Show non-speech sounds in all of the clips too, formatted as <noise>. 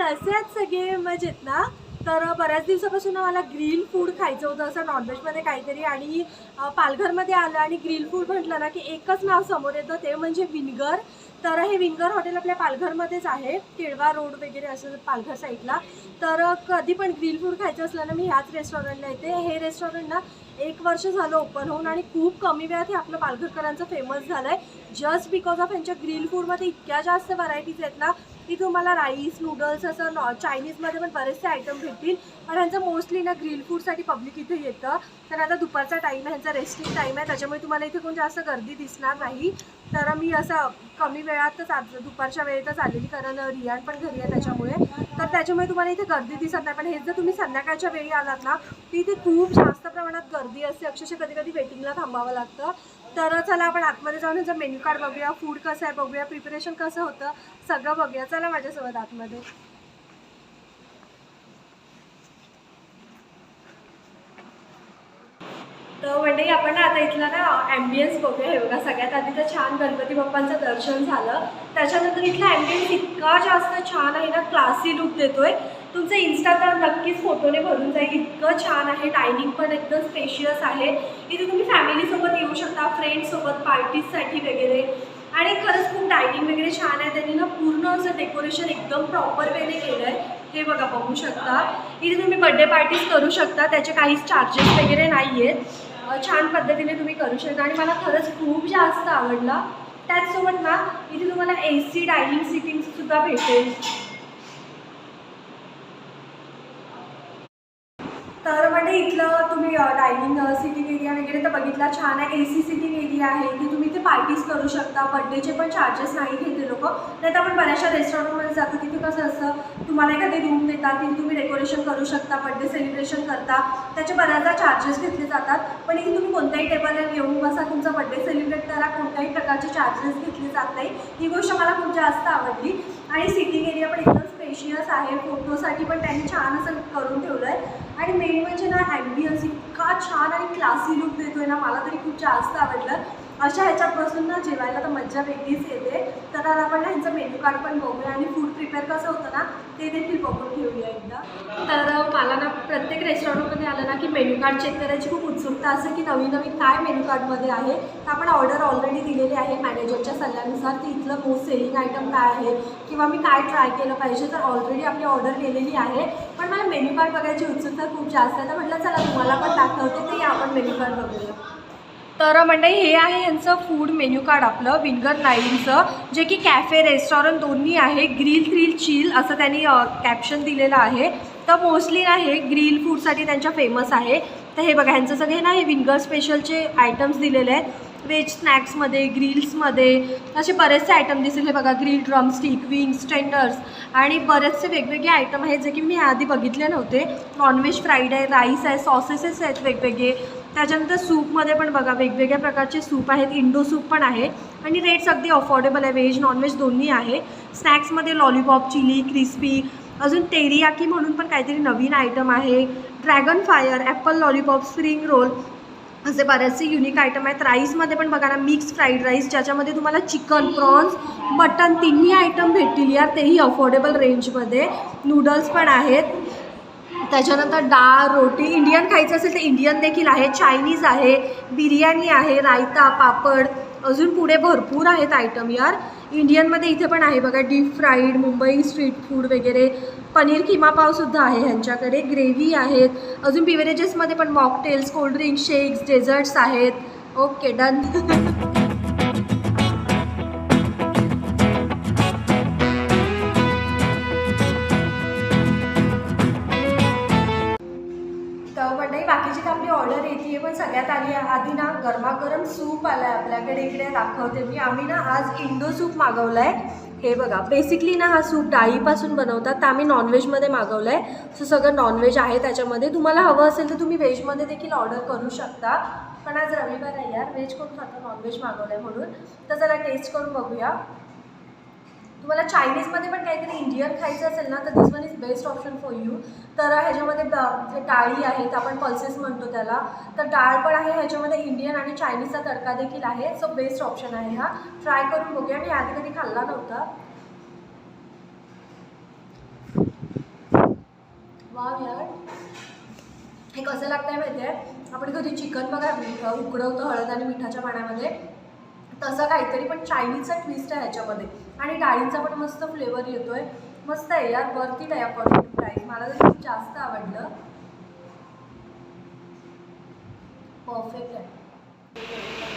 कसे आहेत सगळे? मजेत ना? तर बऱ्याच दिवसापासून मला ग्रिल फूड खायचं होतं असं नॉनव्हेजमध्ये काहीतरी. आणि पालघरमध्ये आलं आणि ग्रील फूड म्हटलं ना की एकच नाव समोर येतं ते म्हणजे विनगर. तर हे विनगर हॉटेल आपल्या पालघरमध्येच आहे. केळवा रोड वगैरे असं पालघर साईडला. तर कधी पण ग्रील फूड खायचं असलं ना मी ह्याच रेस्टॉरंटला येते. हे रेस्टॉरंट ना एक वर्ष झालं ओपन होऊन आणि खूप कमी वेळात हे आपलं पालघरकरांचं फेमस झालं आहे जस्ट बिकॉज ऑफ यांच्या ग्रिल फूडमध्ये इतक्या जास्त व्हरायटीज आहेत ना की तुम्हाला राईस नूडल्स असं नॉ चायनीजमध्ये पण बरेचसे आयटम भेटतील. पण ह्यांचं मोस्टली ना ग्रिल फूडसाठी पब्लिक इथे येतं. तर आता दुपारचा टाईम आहे ह्यांचा रेस्टिंग टाईम आहे. त्याच्यामुळे तुम्हाला इथे कोण जास्त गर्दी दिसणार नाही. तर मी असं कमी वेळातच आज दुपारच्या वेळेतच आलेली कारण रियान पण घरी आहे त्याच्यामुळे. तर त्याच्यामुळे तुम्हाला इथे गर्दी दिसत नाही. पण हे जर तुम्ही संध्याकाळच्या वेळी आलात ना तर इथे खूप जास्त प्रमाणात गर्दी असते. अक्षरशः कधी कधी वेटिंगला थांबावं लागतं. तर चला आपण आतमध्ये जाऊन ह्याचं मेन्यू कार्ड बघूया. फूड कसं आहे बघूया. प्रिपरेशन कसं होतं? सगळं बघूया. चला माझ्यासोबत आतमध्ये. तर म्हणजे आपण आता इथला ना ॲम्बियन्स बघूया. हे बघा सगळ्यात आधी तर छान गणपती बाप्पांचं दर्शन झालं. त्याच्यानंतर इथला ॲम्बियन्स इतका जास्त छान आहे ना क्लासी लुक देतोय. तुमचं इंस्टाग्राम नक्कीच फोटोने भरून जाईल. इतकं छान आहे. डायनिंग पण एकदम स्पेशियस आहे. इथे तुम्ही फॅमिलीसोबत येऊ शकता. पार्टीजसाठी वगैरे. आणि खरंच खूप डायनिंग वगैरे छान आहे. त्यांनी ना पूर्ण असं डेकोरेशन एकदम प्रॉपर वेने केलं आहे हे बघा बघू शकता. इथे तुम्ही बड्डे पार्टीज करू शकता. त्याचे काहीच चार्जेस वगैरे नाही आहेत छान पद्धतीने तुम्ही करू शकता. आणि मला खरंच खूप जास्त आवडला. त्याचसोबत ना इथे तुम्हाला ए सी डायनिंग सिटिंगसुद्धा भेटेल. तर म्हणजे इथलं तुम्ही डायनिंग सिटिंग एरिया वगैरे तर बघितला छान आहे. ए सी सिटिंग एरिया आहे. की तुम्ही इथे पार्टीज करू शकता. बड्डेचे पण चार्जेस नाही घेते लोक. नाही तर आपण बऱ्याचशा रेस्टॉरंटमध्ये जातो. तिथे कसं असतं तुम्हाला एखादी रूम देतात. तिथे तुम्ही डेकोरेशन करू शकता. बड्डे सेलिब्रेशन करता. त्याचे बऱ्याचदा चार्जेस घेतले जातात. पण इथे तुम्ही कोणत्याही टेबलवर येऊन बसा. तुमचा बड्डे सेलिब्रेट करा. कोणत्याही प्रकारचे चार्जेस घेतले जात नाही. ही गोष्ट मला खूप जास्त आवडली. आणि सिटिंग एरिया पण एकदम स्पेशियस आहे. फोटोसाठी पण त्यांनी छान असं करून ठेवलं आहे आणि मेन म्हणजे ना ॲम्बियन्स इतका छान आणि क्लासी लुक देतोय ना मला तरी खूप जास्त आवडलं. अशा ह्याच्यापासून ना जेवायला तर मज्जा वेगळीच येते. तर आता आपण ना ह्यांचं मेन्यू कार्ड पण बघूया आणि फूड प्रिपेअर कसं होतं ना ते देखील बघून घेऊया एकदा. तर मला ना प्रत्येक रेस्टॉरंटमध्ये आलं ना की मेन्यू कार्ड चेक करायची खूप उत्सुकता असेल की नवीन नवीन काय मेन्यू कार्डमध्ये आहे. तर आपण ऑर्डर ऑलरेडी दिलेली आहे मॅनेजरच्या सल्ल्यानुसार की इथलं मोस्ट सेलिंग आयटम काय आहे किंवा मी काय ट्राय केलं पाहिजे तर ऑलरेडी आपली ऑर्डर केलेली आहे. पण मला मेन्यू कार्ड बघायची उत्सुकता खूप जास्त आहे. तर म्हटलं चला तुम्हाला पण दाखवते ते आपण मेन्यू कार्ड बघूया. तर मंडळी हे आहे यांचं फूड मेन्यू कार्ड आपलं विनगर नाईनचं जे की कॅफे रेस्टॉरंट दोन्ही आहे. ग्रिल थ्रिल चिल असं त्यांनी कॅप्शन दिलेलं आहे. तर मोस्टली ना हे ग्रिल फूडसाठी त्यांच्या फेमस आहे. तर हे बघा ह्यांचं सगळे ना हे विनगर स्पेशलचे आयटम्स दिलेले आहेत. व्हेज स्नॅक्समध्ये ग्रिल्समध्ये असे बरेचसे आयटम दिसेल. हे बघा ग्रिल ड्रमस्टिक विंग्स टेंडर्स आणि बरेचसे वेगवेगळे आयटम आहेत जे की मी आधी बघितले नव्हते. नॉनव्हेज फ्राईड आहे राईस आहे सॉसेसेस आहेत वेगवेगळे. त्याच्यानंतर सूपमध्ये पण बघा वेगवेगळ्या प्रकारचे सूप आहेत. इंडो सूप पण आहे. आणि रेट्स अगदी अफोर्डेबल आहे. व्हेज नॉनव्हेज दोन्ही आहे. स्नॅक्समध्ये लॉलीपॉप चिली क्रिस्पी अजून टेरियाकी म्हणून पण काहीतरी नवीन आयटम आहे. Dragon fire apple lollipop spring roll असे बरेचसे युनिक आयटम आहेत. राईसमध्ये पण बघा ना मिक्स फ्राईड राईस ज्याच्यामध्ये तुम्हाला चिकन प्रॉन्स मटन तिन्ही आयटम भेटतील यार. तेही अफोर्डेबल रेंजमध्ये नूडल्स पण आहेत. त्याच्यानंतर डाळ रोटी इंडियन खायचं असेल तर इंडियन देखील आहे चायनीज आहे बिर्याणी आहे रायता पापड अजून पुढे भरपूर आहेत आयटम यार. इंडियनमध्ये इथे पण आहे बघा deep fried Mumbai street food वगैरे. पनीर किमा पावसुद्धा आहे ह्यांच्याकडे. ग्रेव्ही आहेत. अजून बिवरेजेसमध्ये पण mocktails cold drinks shakes desserts आहेत. ओके डन <laughs> बाकीची तर आपली ऑर्डर येते पण सगळ्यात आधी आधी ना गरमागरम सूप आला आहे आपल्याकडे इकडे दाखवते मी. आम्ही ना आज इंडो सूप मागवलं आहे हे बघा बेसिकली ना हा सूप डाळीपासून बनवतात तर आम्ही नॉनव्हेजमध्ये मागवलं आहे सो सगळं नॉनव्हेज आहे त्याच्यामध्ये. तुम्हाला हवं असेल तर तुम्ही व्हेजमध्ये देखील ऑर्डर करू शकता. पण आज रविवार आहे यार. व्हेज कोण खातं? नॉनव्हेज मागवलं आहे म्हणून. तर जरा टेस्ट करून बघूया. तुम्हाला चायनीजमध्ये पण काहीतरी इंडियन खायचं असेल ना तर this one is best option for you तर ह्याच्यामध्ये ब- डाळी आहेत आपण पल्सेस म्हणतो त्याला. तर डाळ पण आहे ह्याच्यामध्ये इंडियन आणि चायनीजचा तडका देखील आहे. सो बेस्ट ऑप्शन आहे हा. ट्राय करून बघूया. आणि आधी कधी खाल्ला नव्हता. वाव यार. हे कसं लागतंय माहिती आहे आपण कधी चिकन बघा उकडवतो हळद आणि मिठाच्या पाण्यामध्ये. तसं काहीतरी पण चायनीजचा ट्विस्ट आहे ह्याच्यामध्ये. आणि डाळींचा पण मस्त फ्लेवर येतोय. मस्त आहे यार वरती आहे अकॉर्डिंग टू प्राईस मला तर खूप जास्त आवडलं. परफेक्ट आहे.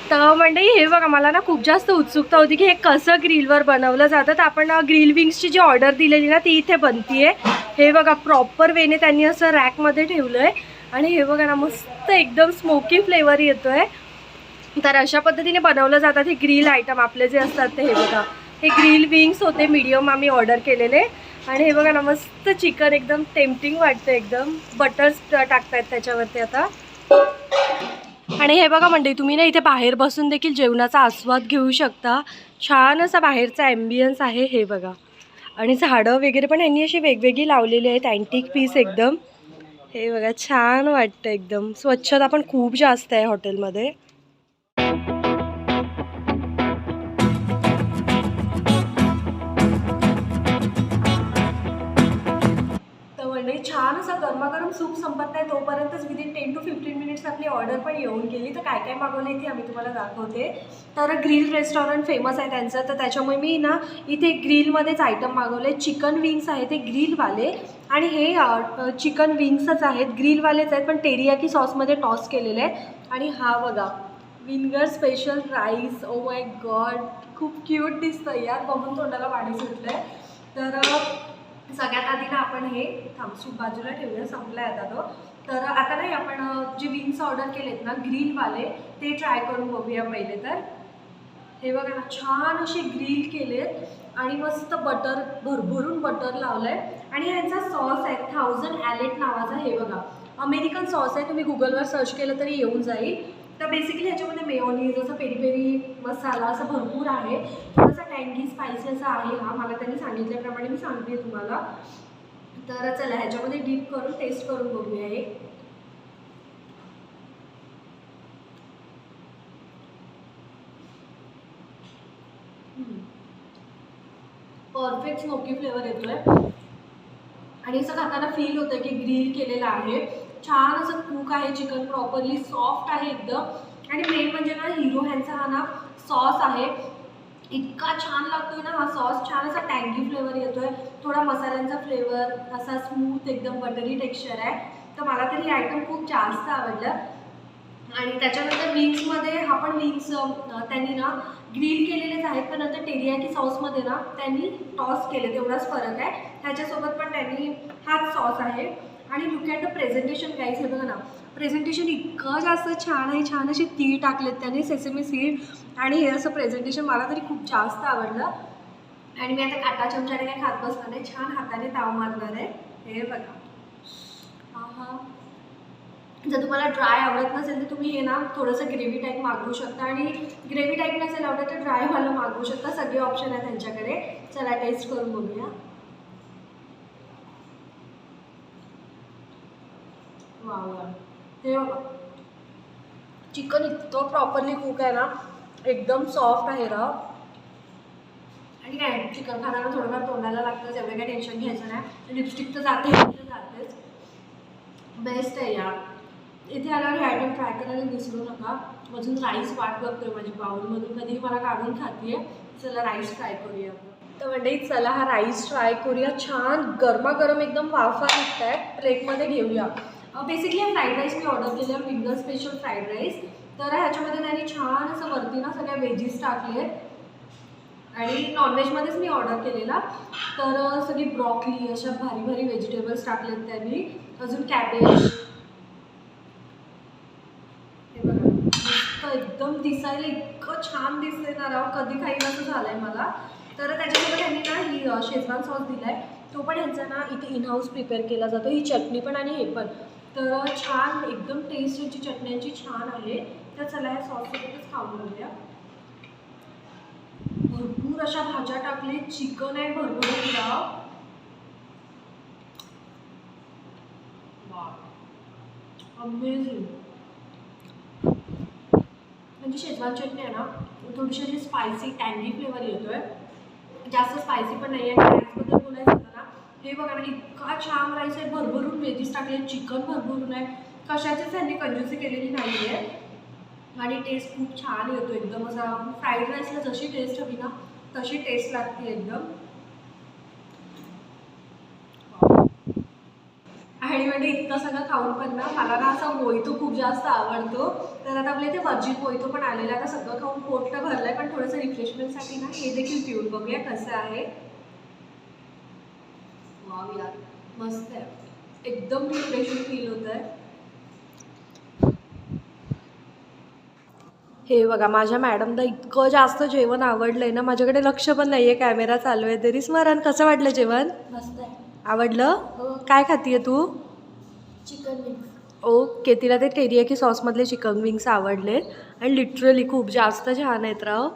तर मंडळी हे बघा मला ना खूप जास्त उत्सुकता होती की हे कसं ग्रिलवर बनवलं जातं. तर आपण ग्रिल विंग्सची जी ऑर्डर दिलेली ना ती इथे बनतीये. हे बघा प्रॉपर वेने त्यांनी असं रॅकमध्ये ठेवलं आहे आणि हे बघा ना मस्त एकदम स्मोकी फ्लेवर येतोय. तर अशा पद्धतीने बनवलं जातात हे ग्रिल आयटम आपले जे असतात ते हे बघा. हे ग्रिल विंग्स होते मीडियम आम्ही ऑर्डर केलेले. आणि हे बघा ना मस्त चिकन एकदम टेम्पटिंग वाटतं एकदम. बटर्स टाकतायत त्याच्यावरती आता. आणि हे बघा म्हणजे तुम्ही ना इथे बाहेर बसून देखील जेवणाचा आस्वाद घेऊ शकता. छान असा बाहेरचा ॲम्बियन्स आहे हे बघा. आणि झाडं वगैरे पण यांनी अशी वेगवेगळी लावलेली आहेत अँटिक पीस एकदम. हे बघा छान वाटतं एकदम. स्वच्छता पण खूप जास्त आहे हॉटेलमध्ये. म्हणजे छान असा गरमागरम सूप संपत नाही तोपर्यंतच within ten to fifteen minutes आपली ऑर्डर पण येऊन गेली. तर काय काय मागवलं ती आम्ही तुम्हाला दाखवते. तर ग्रिल रेस्टॉरंट फेमस आहे त्यांचं. तर त्याच्यामुळे मी ना इथे ग्रिलमध्येच आयटम मागवले चिकन विंग्स आहे ते ग्रिलवाले आणि हे चिकन विंग्सच आहेत. ग्रिलवालेच आहेत पण टेरियाकी सॉसमध्ये टॉस केलेले आहे आणि हा बघा vinegar special rice oh my god खूप क्यूट दिसतं यार. बघून तोंडाला पाणी सुटलं आहे तर सगळ्यात आधी ना आपण हे थांबसूप बाजूला ठेवूया संपलाय आहे आता तो. तर आता नाही आपण जे विंग्स ऑर्डर केलेत ना ग्रीनवाले ते ट्राय करून बघूया पहिले तर. हे बघा ना छान असे ग्रिल केलेत आणि मस्त बटर भरभरून बटर लावलं आहे आणि ह्यांचा सॉस आहे थाउजंड ॲलेट नावाचा हे बघा. अमेरिकन सॉस आहे तुम्ही गुगलवर सर्च केलं तरी येऊन जाईल. तर बेसिकली ह्याच्यामध्ये मेयोनीज असं पेरी पेरी मसाला असं भरपूर आहे. थोडासा टँगी स्पायसी असा आहे हा. मला त्यांनी सांगितल्याप्रमाणे मी सांगते तुम्हाला. तर चला ह्याच्यामध्ये डीप करून टेस्ट करून बघूया एक. परफेक्ट स्मोकी फ्लेवर येतोय. आणि असं खाताना फील होतं की ग्रिल केलेलं आहे. छान असं कुक आहे चिकन प्रॉपरली सॉफ्ट आहे एकदम. आणि मेन म्हणजे ना हिरो ह्यांचा हा ना सॉस आहे. इतका छान लागतोय ना हा सॉस छान असा टँगी फ्लेवर येतोय. थोडा मसाल्यांचा फ्लेवर असा स्मूथ एकदम बटरी टेक्स्चर आहे. तर मला तरी हे आयटम खूप जास्त आवडलं. आणि त्याच्यानंतर विंग्समध्ये हा पण विंग्स त्यांनी ना ग्रिल केलेलेच आहेत. पण नंतर टेरियाकी सॉसमध्ये ना त्यांनी टॉस केले तेवढाच फरक आहे. त्याच्यासोबत पण त्यांनी हाच सॉस आहे. आणि look at the presentation guys हे बघा ना. प्रेझेंटेशन इतकं जास्त छान आहे छान असे तीळ टाकलेत त्यांनी सेसेमी सीड आणि हे असं प्रेझेंटेशन मला तरी खूप जास्त आवडलं. आणि मी आता काटा चमच्याने काय खात बसणार आहे छान हाताने ताव मारणार आहे. हे बघा. जर तुम्हाला ड्राय आवडत नसेल तर तुम्ही हे ना थोडंसं ग्रेव्ही टाईप मागवू शकता. आणि ग्रेव्ही टाईप नसेल आवडत तर ड्रायवालं मागवू शकता. सगळे ऑप्शन आहे त्यांच्याकडे. चला टेस्ट करून बघूया. वा हे बघा. चिकन इतकं प्रॉपरली कुक आहे ना एकदम सॉफ्ट आहे राव आणि काय चिकन खाताना थोडंफार तोंडाला लागतं एवढं काही टेन्शन घ्यायचं नाही. लिपस्टिक तर जाते तर जातेच. बेस्ट आहे यार. इथे आल्यावर हे आयटम ट्राय करायला विसरू नका. अजून राईस वाट बघतोय माझी बाऊलमधून कधी मला काढून खातीये. चला राईस ट्राय करूया. तर म्हणजे चला हा राईस ट्राय करूया. छान गरमागरम एकदम वाफा निघत आहे प्लेटमध्ये घेऊया. बेसिकली फ्राईड राईस मी ऑर्डर केलं विंगर स्पेशल फ्राईड राईस तर ह्याच्यामध्ये त्यांनी छान असं वरती ना सगळ्या व्हेजीस टाकले आहेत. आणि नॉनव्हेजमध्येच मी ऑर्डर केलेला. तर सगळी ब्रॉकली अशा भारी भारी व्हेजिटेबल्स टाकलेत त्यांनी. अजून कॅबेज हे बघा मस्त एकदम दिसायला इतकं छान दिसते ना राव. कधी काही असं झालं आहे मला. तर त्याच्यासोबत त्यांनी ना ही शेजवान सॉस दिला आहे तो पण ह्यांचा ना इथे इनहाऊस प्रिपेअर केला जातो. ही चटणी पण आणि हे पण. तर छान एकदम टेस्ट यांची चटण्याची छान आहे. तर चला ह्या सॉससोबतच खाऊन बघूया भरपूर अशा भाज्या टाकले चिकन आहे भरपूर राव अमेझिंग म्हणजे शेजवान चटणी आहे ना थोडीशी अशी स्पायसी टँगी फ्लेवर येतोय. जास्त स्पायसी पण नाही आहे राईसबद्दल बोलायचं झालं ना हे बघा ना इतका छान राईस आहे. भरभरून वेजीस टाकले चिकन भरभरून आहे. कशाचीच त्यांनी कंजूसी केलेली नाही आहे आणि टेस्ट खूप छान येतो एकदम असा फ्राईड राईसला जशी टेस्ट हवी ना तशी टेस्ट लागते एकदम. आणि म्हणजे इतकं सगळं खाऊन पण ना मला ना असा मोहितो खूप जास्त आवडतो. तर आता आपल्या इथे वर्जिन मोहितो पण आलेला आता सगळं खाऊन पोटला भरलाय भरलंय पण थोडंसं रिफ्रेशमेंटसाठी ना हे देखील पिऊन बघूया कसं आहे. वाव यार मस्त आहे. एकदम रिफ्रेशिंग फील होत आहे. हे बघा माझ्या मॅडमला इतकं जास्त जेवण आवडलंय ना माझ्याकडे लक्ष पण नाहीये कॅमेरा चालू आहे. तरी स्मरण कसं वाटलं जेवण? मस्त आहे. आवडलं? हो. काय खातीये तू? Chicken wings. ओके तिला ते टेरियाकी सॉसमधले चिकन विंग्स आवडले आणि लिटरली खूप जास्त छान आहेत राव.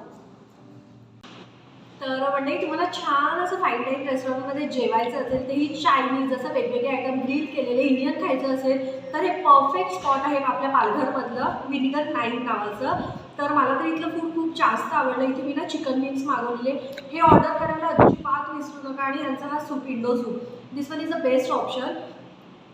तर म्हणजे तुम्हाला छान असं फाईन डाईन रेस्टॉरंटमध्ये जेवायचं असेल तेही चायनीज जसं वेगवेगळे आयटम ग्रिल केलेले इंडियन खायचं असेल तर हे परफेक्ट स्पॉट आहे आपल्या पालघरमधलं विनिगर नाईन नावाचं. तर मला तर इथलं फूड खूप जास्त आवडलं. इथे मी ना चिकन विंग्स मागवलेले. हे ऑर्डर करायला अजिबात विसरू नका आणि यांचा हा soup Indo soup this one is a best option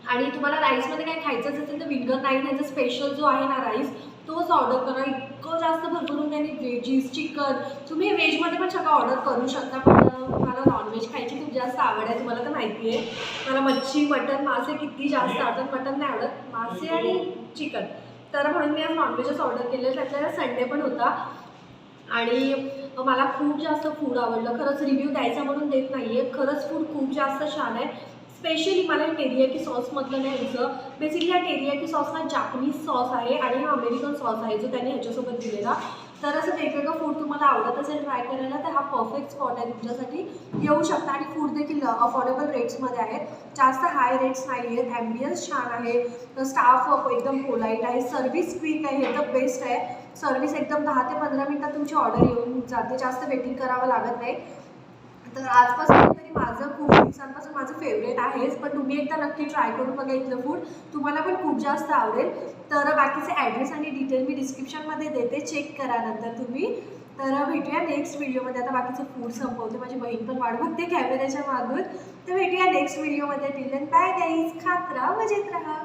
आणि तुम्हाला राईसमध्ये काय खायचंच असेल तर विंगर नाईन ह्याचा स्पेशल जो आहे ना राईस तोच ऑर्डर करा. इतकं जास्त भरभरून त्यांनी व्हेजीस चिकन तुम्ही व्हेजमध्ये पण सगळं ऑर्डर करू शकता. पण मला नॉनव्हेज खायची खूप जास्त आवड आहे तुम्हाला तर माहिती आहे. मला मच्छी मटन मासे किती जास्त आवडतात. मटन नाही आवडत मासे आणि चिकन तर म्हणून मी आज नॉनव्हेजच ऑर्डर केलं. त्यातल्या संडे पण होता. आणि मला खूप जास्त फूड आवडलं. खरंच रिव्ह्यू द्यायचा म्हणून देत नाही आहे खरंच फूड खूप जास्त छान आहे. स्पेशली मला टेरियाकी सॉसमधलं नाही ह्याचं बेसिकली हा टेरियाकी सॉस हा जापनीज सॉस आहे आणि हा अमेरिकन सॉस आहे जो त्याने ह्याच्यासोबत दिलेला. तर असं वेगवेगळं फूड तुम्हाला आवडत असेल ट्राय करायला तर हा परफेक्ट स्पॉट आहे तुमच्यासाठी. येऊ शकता आणि फूड देखील अफोर्डेबल रेट्समध्ये आहेत. जास्त हाय रेट्स नाही आहेत ॲम्बियन्स छान आहे. स्टाफ एकदम पोलाईट आहे. सर्व्हिस क्विक आहे हे तर बेस्ट आहे. सर्व्हिस एकदम दहा ते पंधरा मिनटात तुमची ऑर्डर येऊन जाते. जास्त वेटिंग करावं लागत नाही. तर आजपासून तरी माझं खूप दिवसांपासून माझं फेवरेट आहेच पण तुम्ही एकदा नक्की ट्राय करून बघा इथलं फूड तुम्हाला पण खूप जास्त आवडेल. तर बाकीचे ॲड्रेस आणि डिटेल मी डिस्क्रिप्शनमध्ये देते. चेक करा नंतर तुम्ही. तर भेटूया नेक्स्ट व्हिडिओमध्ये आता बाकीचं फूड संपवते. माझी बहीण पण वाढ बघते कॅमेऱ्याच्या मागून. तर भेटूया नेक्स्ट व्हिडिओमध्ये टिलन बाय गाईज खात राहा मजेत राहा.